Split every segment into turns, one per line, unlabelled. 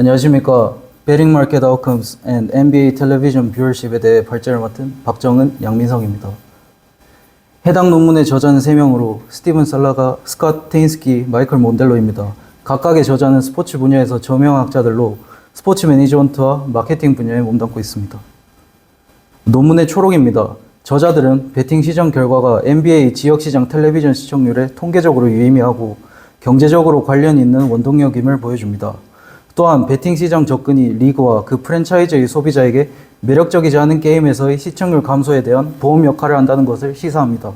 안녕하십니까. 베링 마켓 아웃컴스 앤 NBA 텔레비전 뷰어십에 대해 발제를 맡은 박정은 양민성입니다. 해당 논문의 저자는 3명으로 스티븐 살라가, 스캇 테인스키, 마이클 몬델로입니다. 각각의 저자는 스포츠 분야에서 저명학자들로 스포츠 매니지먼트와 마케팅 분야에 몸담고 있습니다. 논문의 초록입니다. 저자들은 베팅 시장 결과가 NBA 지역 시장 텔레비전 시청률에 통계적으로 유의미하고 경제적으로 관련 있는 원동력임을 보여줍니다. 또한 베팅 시장 접근이 리그와 그 프랜차이즈의 소비자에게 매력적이지 않은 게임에서의 시청률 감소에 대한 보험 역할을 한다는 것을 시사합니다.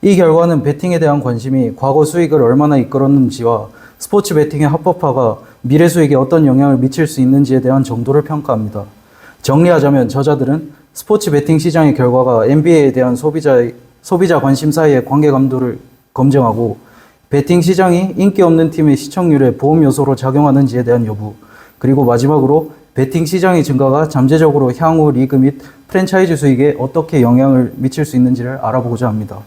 이 결과는 베팅에 대한 관심이 과거 수익을 얼마나 이끌었는지와 스포츠 베팅의 합법화가 미래 수익에 어떤 영향을 미칠 수 있는지에 대한 정도를 평가합니다. 정리하자면 저자들은 스포츠 베팅 시장의 결과가 NBA에 대한 소비자의, 소비자 관심 사이의 관계 감도를 검증하고 베팅 시장이 인기 없는 팀의 시청률에 보험 요소로 작용하는지에 대한 여부, 그리고 마지막으로 베팅 시장의 증가가 잠재적으로 향후 리그 및 프랜차이즈 수익에 어떻게 영향을 미칠 수 있는지를 알아보고자 합니다.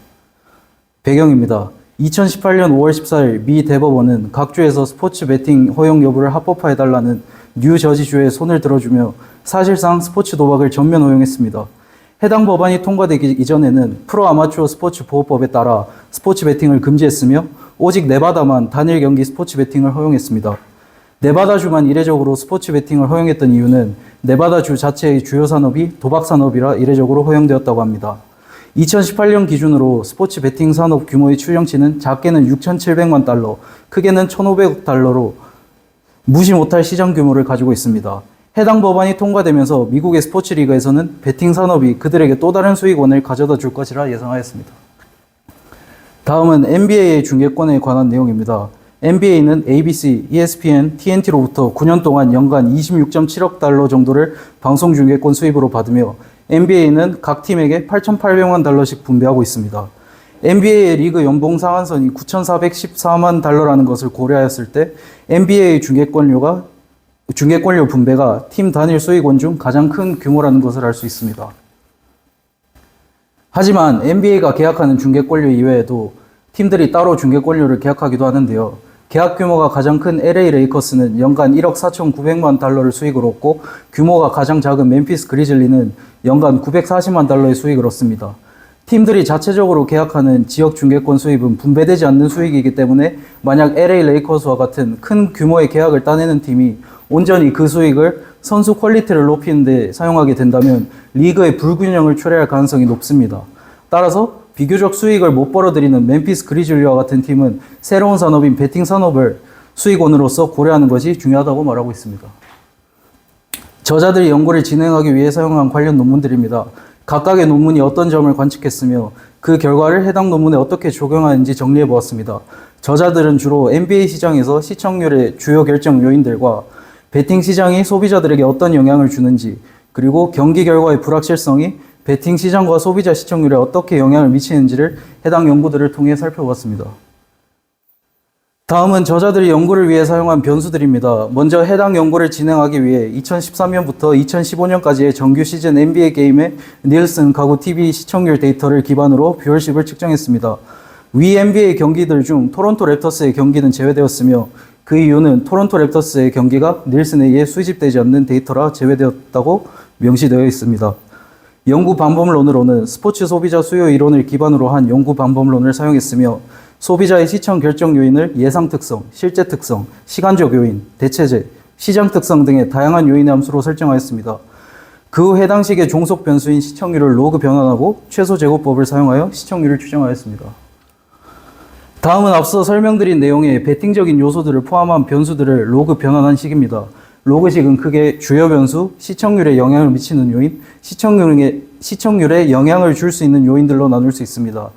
배경입니다. 2018년 5월 14일 미 대법원은 각 주에서 스포츠 베팅 허용 여부를 합법화해달라는 뉴저지주에 손을 들어주며 사실상 스포츠 도박을 전면 허용했습니다. 해당 법안이 통과되기 이전에는 프로 아마추어 스포츠 보호법에 따라 스포츠 베팅을 금지했으며 오직 네바다만 단일 경기 스포츠 베팅을 허용했습니다. 네바다주만 이례적으로 스포츠 베팅을 허용했던 이유는 네바다주 자체의 주요 산업이 도박 산업이라 이례적으로 허용되었다고 합니다. 2018년 기준으로 스포츠 베팅 산업 규모의 출렁치는 작게는 6,700만 달러, 크게는 1,500억 달러로 무시 못할 시장 규모를 가지고 있습니다. 해당 법안이 통과되면서 미국의 스포츠 리그에서는 베팅 산업이 그들에게 또 다른 수익원을 가져다 줄 것이라 예상하였습니다. 다음은 NBA의 중계권에 관한 내용입니다. NBA는 ABC, ESPN, TNT로부터 9년 동안 연간 26.7억 달러 정도를 방송 중계권 수입으로 받으며 NBA는 각 팀에게 8,800만 달러씩 분배하고 있습니다. NBA의 리그 연봉 상한선이 9,414만 달러라는 것을 고려하였을 때 NBA의 중계권료가 중계권료 분배가 팀 단일 수익원 중 가장 큰 규모라는 것을 알 수 있습니다. 하지만 NBA가 계약하는 중계권료 이외에도 팀들이 따로 중계권료를 계약하기도 하는데요. 계약 규모가 가장 큰 LA 레이커스는 연간 1억 4,900만 달러를 수익을 얻고 규모가 가장 작은 멤피스 그리즐리는 연간 940만 달러의 수익을 얻습니다. 팀들이 자체적으로 계약하는 지역 중계권 수입은 분배되지 않는 수익이기 때문에 만약 LA 레이커스와 같은 큰 규모의 계약을 따내는 팀이 온전히 그 수익을 선수 퀄리티를 높이는 데 사용하게 된다면 리그의 불균형을 초래할 가능성이 높습니다. 따라서 비교적 수익을 못 벌어들이는 멤피스 그리즐리와 같은 팀은 새로운 산업인 베팅 산업을 수익원으로서 고려하는 것이 중요하다고 말하고 있습니다. 저자들이 연구를 진행하기 위해 사용한 관련 논문들입니다. 각각의 논문이 어떤 점을 관측했으며 그 결과를 해당 논문에 어떻게 적용하는지 정리해 보았습니다. 저자들은 주로 NBA 시장에서 시청률의 주요 결정 요인들과 베팅 시장이 소비자들에게 어떤 영향을 주는지, 그리고 경기 결과의 불확실성이 베팅 시장과 소비자 시청률에 어떻게 영향을 미치는지를 해당 연구들을 통해 살펴보았습니다. 다음은 저자들이 연구를 위해 사용한 변수들입니다. 먼저 해당 연구를 진행하기 위해 2013년부터 2015년까지의 정규 시즌 NBA 게임의 닐슨 가구 TV 시청률 데이터를 기반으로 뷰어십을 측정했습니다. 위 NBA 경기들 중 토론토 랩터스의 경기는 제외되었으며 그 이유는 토론토 랩터스의 경기가 닐슨에 의해 수집되지 않는 데이터라 제외되었다고 명시되어 있습니다. 연구 방법론으로는 스포츠 소비자 수요 이론을 기반으로 한 연구 방법론을 사용했으며 소비자의 시청 결정 요인을 예상 특성, 실제 특성, 시간적 요인, 대체제, 시장 특성 등의 다양한 요인의 함수로 설정하였습니다. 그 후 해당 시기의 종속 변수인 시청률을 로그 변환하고 최소 제곱법을 사용하여 시청률을 추정하였습니다. 다음은 앞서 설명드린 내용의 베팅적인 요소들을 포함한 변수들을 로그 변환한 식입니다. 로그식은 크게 주요 변수, 시청률에 영향을 미치는 요인, 시청률에, 시청률에 영향을 줄 수 있는 요인들로 나눌 수 있습니다.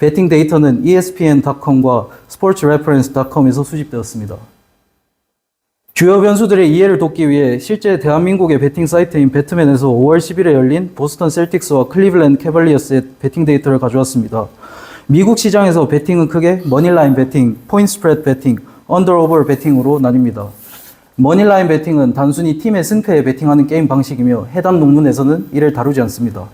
베팅 데이터는 ESPN.com과 SportsReference.com에서 수집되었습니다. 주요 변수들의 이해를 돕기 위해 실제 대한민국의 베팅 사이트인 배트맨에서 5월 10일에 열린 보스턴 셀틱스와 클리블랜드 캐벌리어스의 베팅 데이터를 가져왔습니다. 미국 시장에서 베팅은 크게 머니라인 베팅, 포인트 스프레드 베팅, 언더오버 베팅으로 나뉩니다. 머니라인 베팅은 단순히 팀의 승패에 베팅하는 게임 방식이며 해당 논문에서는 이를 다루지 않습니다.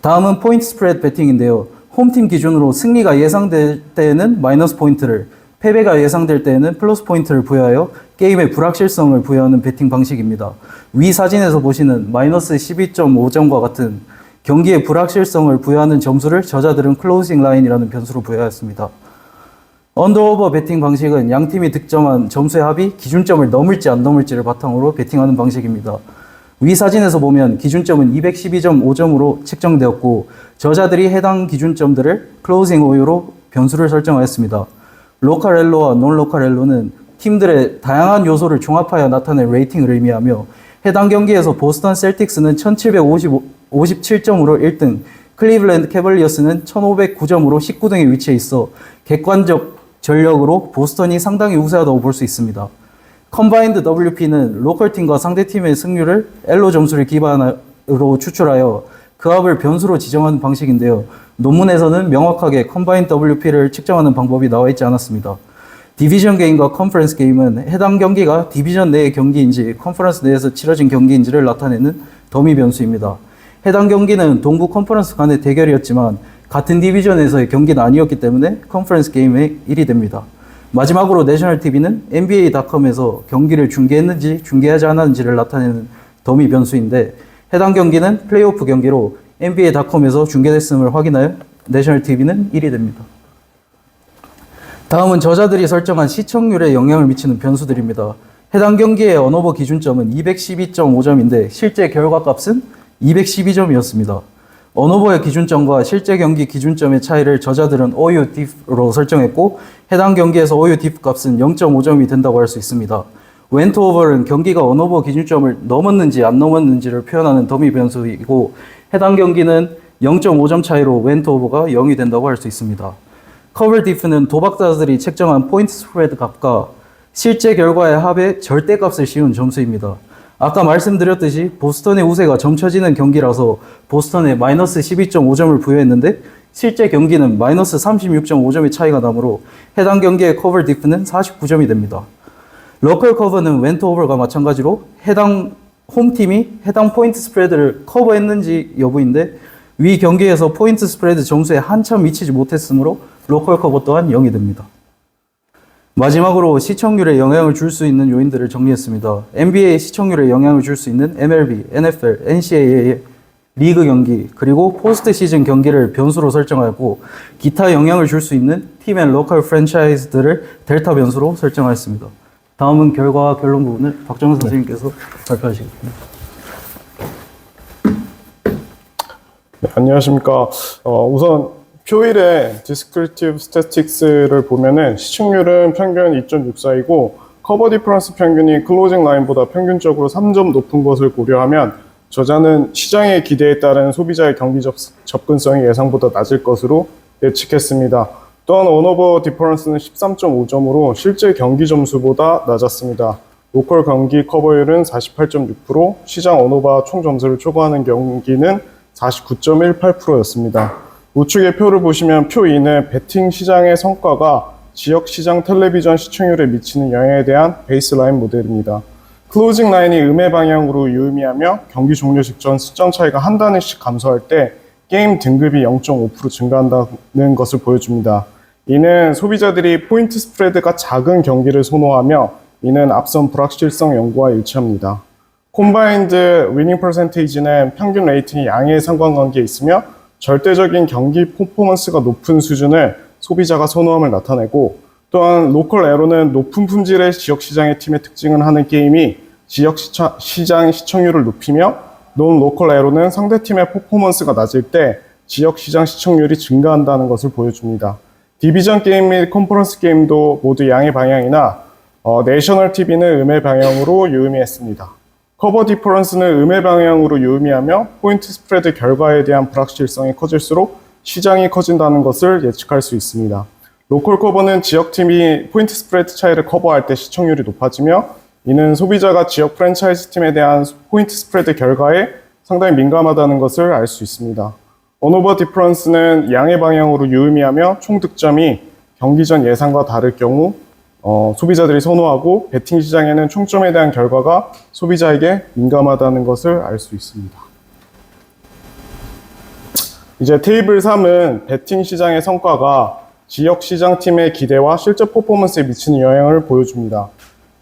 다음은 포인트 스프레드 베팅인데요. 홈팀 기준으로 승리가 예상될 때에는 마이너스 포인트를, 패배가 예상될 때에는 플러스 포인트를 부여하여 게임의 불확실성을 부여하는 베팅 방식입니다. 위 사진에서 보시는 마이너스 12.5점과 같은 경기의 불확실성을 부여하는 점수를 저자들은 클로징 라인이라는 변수로 부여하였습니다. 언더오버 베팅 방식은 양 팀이 득점한 점수의 합이 기준점을 넘을지 안 넘을지를 바탕으로 베팅하는 방식입니다. 위 사진에서 보면 기준점은 212.5점으로 책정되었고 저자들이 해당 기준점들을 클로징 오유로 변수를 설정하였습니다. 로컬 엘로와 논 로컬 엘로는 팀들의 다양한 요소를 종합하여 나타낸 레이팅을 의미하며 해당 경기에서 보스턴 셀틱스는 1757점으로 1등, 클리블랜드 캐벌리어스는 1509점으로 19등에 위치해 있어 객관적 전력으로 보스턴이 상당히 우세하다고 볼 수 있습니다. 컴바인드 WP는 로컬 팀과 상대 팀의 승률을 엘로 점수를 기반으로 추출하여 그 합을 변수로 지정하는 방식인데요. 논문에서는 명확하게 컴바인 WP를 측정하는 방법이 나와 있지 않았습니다. 디비전 게임과 컨퍼런스 게임은 해당 경기가 디비전 내의 경기인지 컨퍼런스 내에서 치러진 경기인지를 나타내는 더미 변수입니다. 해당 경기는 동부 컨퍼런스 간의 대결이었지만 같은 디비전에서의 경기는 아니었기 때문에 컨퍼런스 게임의 1이 됩니다. 마지막으로 내셔널 TV는 NBA.com에서 경기를 중계했는지 중계하지 않았는지를 나타내는 더미 변수인데 해당 경기는 플레이오프 경기로 NBA.com에서 중계됐음을 확인하여 내셔널 TV는 1이 됩니다. 다음은 저자들이 설정한 시청률에 영향을 미치는 변수들입니다. 해당 경기의 언어버 기준점은 212.5점인데 실제 결과값은 212점이었습니다. 언어버의 기준점과 실제 경기 기준점의 차이를 저자들은 OU diff로 설정했고 해당 경기에서 OU diff 값은 0.5점이 된다고 할 수 있습니다. 웬트 오버는 경기가 언어버 기준점을 넘었는지 안 넘었는지를 표현하는 더미 변수이고 해당 경기는 0.5점 차이로 웬트 오버가 0이 된다고 할 수 있습니다. 커버 디프는 도박자들이 책정한 포인트 스프레드 값과 실제 결과의 합의 절대값을 씌운 점수입니다. 아까 말씀드렸듯이 보스턴의 우세가 점쳐지는 경기라서 보스턴에 마이너스 12.5점을 부여했는데 실제 경기는 마이너스 36.5점의 차이가 나므로 해당 경기의 커버 디프는 49점이 됩니다. 로컬 커버는 웬트 오버가 마찬가지로 해당 홈팀이 해당 포인트 스프레드를 커버했는지 여부인데 위 경기에서 포인트 스프레드 점수에 한참 미치지 못했으므로 로컬 커버 또한 0이 됩니다. 마지막으로 시청률에 영향을 줄 수 있는 요인들을 정리했습니다. NBA 시청률에 영향을 줄 수 있는 MLB, NFL, NCAA의 리그 경기, 그리고 포스트 시즌 경기를 변수로 설정하였고, 기타 영향을 줄 수 있는 팀 앤 로컬 프랜차이즈들을 델타 변수로 설정하였습니다. 다음은 결과 결론 부분을 박정은 선생님께서 발표하시겠습니다.
네, 안녕하십니까. 어, 우선 표일의 Descriptive Statistics를 보면은 시청률은 평균 2.64이고 커버 디퍼런스 평균이 클로징 라인보다 평균적으로 3점 높은 것을 고려하면 저자는 시장의 기대에 따른 소비자의 경기 접, 접근성이 예상보다 낮을 것으로 예측했습니다. 또한 온오버 디퍼런스는 13.5점으로 실제 경기 점수보다 낮았습니다. 로컬 경기 커버율은 48.6%, 시장 온오버 총 점수를 초과하는 경기는 49.18%였습니다. 우측의 표를 보시면 표 2는 베팅 시장의 성과가 지역 시장 텔레비전 시청률에 미치는 영향에 대한 베이스라인 모델입니다. 클로징 라인이 음의 방향으로 유의미하며 경기 종료 직전 수점 차이가 한 단위씩 감소할 때 게임 등급이 0.5% 증가한다는 것을 보여줍니다. 이는 소비자들이 포인트 스프레드가 작은 경기를 선호하며 이는 앞선 불확실성 연구와 일치합니다. 콤바인드 위닝 퍼센테이지는 평균 레이팅이 양의 상관관계에 있으며 절대적인 경기 퍼포먼스가 높은 수준을 소비자가 선호함을 나타내고 또한 로컬 에로는 높은 품질의 지역 시장의 팀의 특징을 하는 게임이 지역 시차, 시장 시청률을 높이며 논 로컬 에로는 상대 팀의 퍼포먼스가 낮을 때 지역 시장 시청률이 증가한다는 것을 보여줍니다. 디비전 게임 및 컨퍼런스 게임도 모두 양의 방향이나 어, 내셔널 TV는 음의 방향으로 유의미했습니다. 커버 디퍼런스는 음의 방향으로 유의미하며 포인트 스프레드 결과에 대한 불확실성이 커질수록 시장이 커진다는 것을 예측할 수 있습니다. 로컬 커버는 지역팀이 포인트 스프레드 차이를 커버할 때 시청률이 높아지며 이는 소비자가 지역 프랜차이즈 팀에 대한 포인트 스프레드 결과에 상당히 민감하다는 것을 알 수 있습니다. 언오버 디퍼런스는 양의 방향으로 유의미하며 총 득점이 경기 전 예상과 다를 경우 어, 소비자들이 선호하고 베팅 시장에는 총점에 대한 결과가 소비자에게 민감하다는 것을 알 수 있습니다. 이제 테이블 3은 베팅 시장의 성과가 지역 시장 팀의 기대와 실제 퍼포먼스에 미치는 영향을 보여줍니다.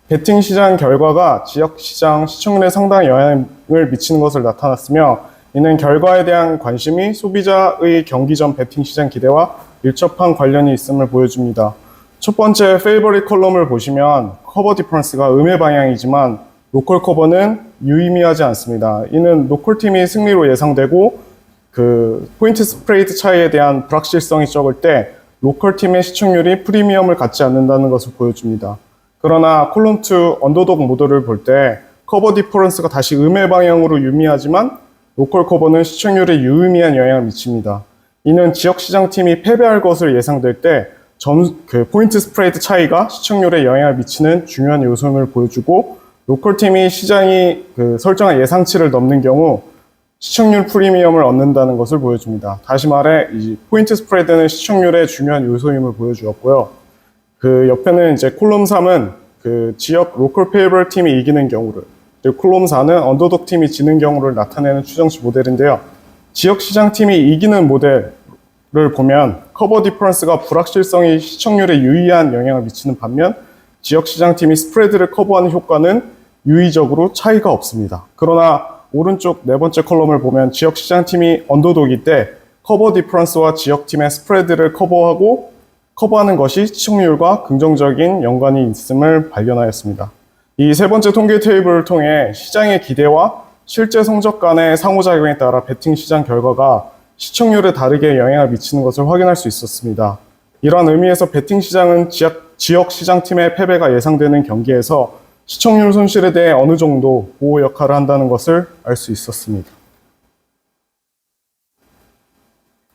베팅 시장 결과가 지역 시장 시청률에 상당한 영향을 미치는 것을 나타났으며 이는 결과에 대한 관심이 소비자의 경기 전 베팅 시장 기대와 밀접한 관련이 있음을 보여줍니다. 첫 번째 페이버릿 컬럼을 보시면 커버 디퍼런스가 음의 방향이지만 로컬 커버는 유의미하지 않습니다. 이는 로컬 팀이 승리로 예상되고 그 포인트 스프레이드 차이에 대한 불확실성이 적을 때 로컬 팀의 시청률이 프리미엄을 갖지 않는다는 것을 보여줍니다. 그러나 콜럼 2 언더독 모델을 볼때 커버 디퍼런스가 다시 음의 방향으로 유미하지만 로컬 커버는 시청률에 유의미한 영향을 미칩니다. 이는 지역 시장 팀이 패배할 것을 예상될 때 점, 그 포인트 스프레이드 차이가 시청률에 영향을 미치는 중요한 요소임을 보여주고 로컬 팀이 시장이 그 설정한 예상치를 넘는 경우 시청률 프리미엄을 얻는다는 것을 보여줍니다. 다시 말해 이 포인트 스프레드는 시청률의 중요한 요소임을 보여주었고요. 그 옆에는 이제 콜럼 3은 그 지역 로컬 페이버 팀이 이기는 경우를 그리고 콜럼 4는 언더독 팀이 지는 경우를 나타내는 추정치 모델인데요. 지역 시장 팀이 이기는 모델 을 보면 커버 디퍼런스가 불확실성이 시청률에 유의한 영향을 미치는 반면 지역 시장 팀이 스프레드를 커버하는 효과는 유의적으로 차이가 없습니다. 그러나 오른쪽 네 번째 컬럼을 보면 지역 시장 팀이 언더독일 때 커버 디퍼런스와 지역 팀의 스프레드를 커버하고 커버하는 것이 시청률과 긍정적인 연관이 있음을 발견하였습니다. 이 세 번째 통계 테이블을 통해 시장의 기대와 실제 성적 간의 상호작용에 따라 베팅 시장 결과가 시청률에 다르게 영향을 미치는 것을 확인할 수 있었습니다. 이러한 의미에서 베팅 시장은 지역, 지역 시장 팀의 패배가 예상되는 경기에서 시청률 손실에 대해 어느 정도 보호 역할을 한다는 것을 알 수 있었습니다.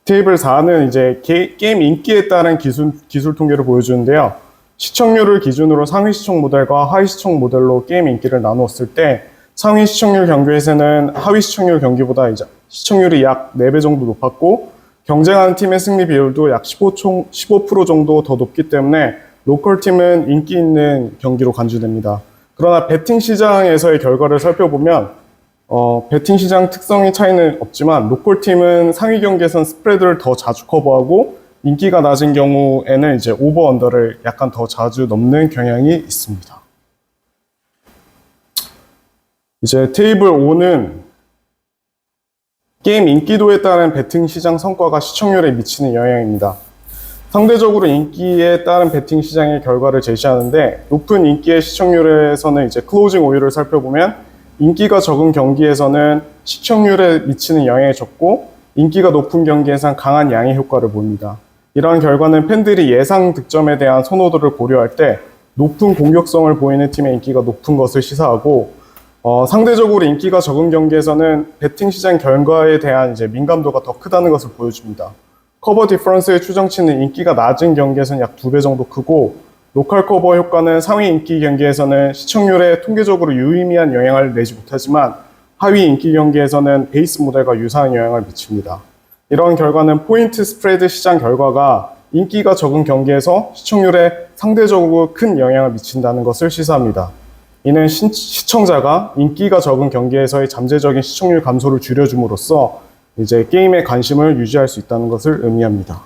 테이블 4는 이제 게, 임 인기에 따른 기술, 기술 통계를 보여주는데요. 시청률을 기준으로 상위 시청 모델과 하위 시청 모델로 게임 인기를 나누었을 때 상위 시청률 경기에서는 하위 시청률 경기보다 이제 시청률이 약 4배 정도 높았고 경쟁하는 팀의 승리 비율도 약 15, 15% 정도 더 높기 때문에 로컬 팀은 인기 있는 경기로 간주됩니다. 그러나 베팅 시장에서의 결과를 살펴보면 어, 베팅 시장 특성이 차이는 없지만 로컬 팀은 상위 경기에선 스프레드를 더 자주 커버하고 인기가 낮은 경우에는 이제 오버 언더를 약간 더 자주 넘는 경향이 있습니다. 이제 테이블 5는 게임 인기도에 따른 베팅 시장 성과가 시청률에 미치는 영향입니다. 상대적으로 인기에 따른 베팅 시장의 결과를 제시하는데 높은 인기의 시청률에서는 이제 클로징 오류를 살펴보면 인기가 적은 경기에서는 시청률에 미치는 영향이 적고 인기가 높은 경기에선 강한 양의 효과를 보입니다. 이러한 결과는 팬들이 예상 득점에 대한 선호도를 고려할 때 높은 공격성을 보이는 팀의 인기가 높은 것을 시사하고 어, 상대적으로 인기가 적은 경기에서는 베팅 시장 결과에 대한 이제 민감도가 더 크다는 것을 보여줍니다. 커버 디퍼런스의 추정치는 인기가 낮은 경기에서는 약 두 배 정도 크고 로컬 커버 효과는 상위 인기 경기에서는 시청률에 통계적으로 유의미한 영향을 내지 못하지만 하위 인기 경기에서는 베이스 모델과 유사한 영향을 미칩니다. 이런 결과는 포인트 스프레드 시장 결과가 인기가 적은 경기에서 시청률에 상대적으로 큰 영향을 미친다는 것을 시사합니다. 이는 시, 시청자가 인기가 적은 경기에서의 잠재적인 시청률 감소를 줄여줌으로써 이제 게임에 관심을 유지할 수 있다는 것을 의미합니다.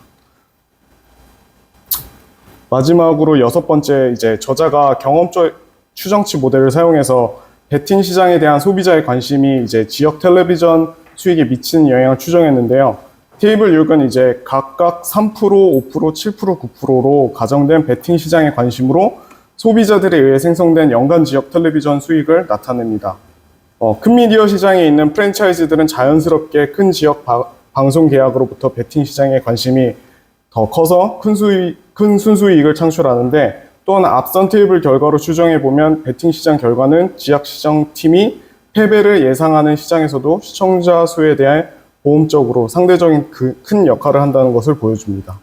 마지막으로 여섯 번째 이제 저자가 경험적 추정치 모델을 사용해서 베팅 시장에 대한 소비자의 관심이 이제 지역 텔레비전 수익에 미치는 영향을 추정했는데요. 테이블 6은 이제 각각 3%, 5%, 7%, 9%로 가정된 베팅 시장의 관심으로 소비자들에 의해 생성된 연간 지역 텔레비전 수익을 나타냅니다. 어, 큰 미디어 시장에 있는 프랜차이즈들은 자연스럽게 큰 지역 바- 방송 계약으로부터 베팅 시장에 관심이 더 커서 큰 수익, 큰 순수이익을 창출하는데 또한 앞선 테이블 결과로 추정해 보면 베팅 시장 결과는 지역 시장 팀이 패배를 예상하는 시장에서도 시청자 수에 대해 보험적으로 상대적인 그 큰 역할을 한다는 것을 보여줍니다.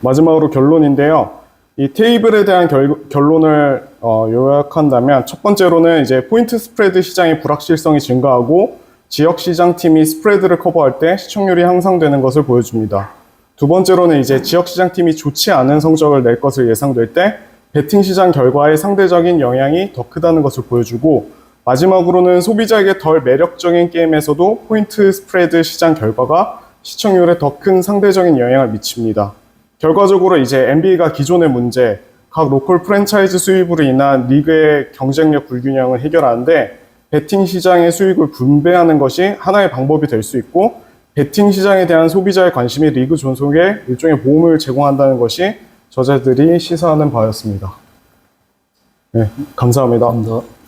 마지막으로 결론인데요. 이 테이블에 대한 결, 결론을 어, 요약한다면 첫 번째로는 이제 포인트 스프레드 시장의 불확실성이 증가하고 지역 시장 팀이 스프레드를 커버할 때 시청률이 향상되는 것을 보여줍니다. 두 번째로는 이제 지역 시장 팀이 좋지 않은 성적을 낼 것을 예상될 때 베팅 시장 결과의 상대적인 영향이 더 크다는 것을 보여주고 마지막으로는 소비자에게 덜 매력적인 게임에서도 포인트 스프레드 시장 결과가 시청률에 더 큰 상대적인 영향을 미칩니다. 결과적으로 이제 NBA가 기존의 문제, 각 로컬 프랜차이즈 수입으로 인한 리그의 경쟁력 불균형을 해결하는데 베팅 시장의 수익을 분배하는 것이 하나의 방법이 될 수 있고 베팅 시장에 대한 소비자의 관심이 리그 존속에 일종의 보험을 제공한다는 것이 저자들이 시사하는 바였습니다. 네, 감사합니다.
감사합니다.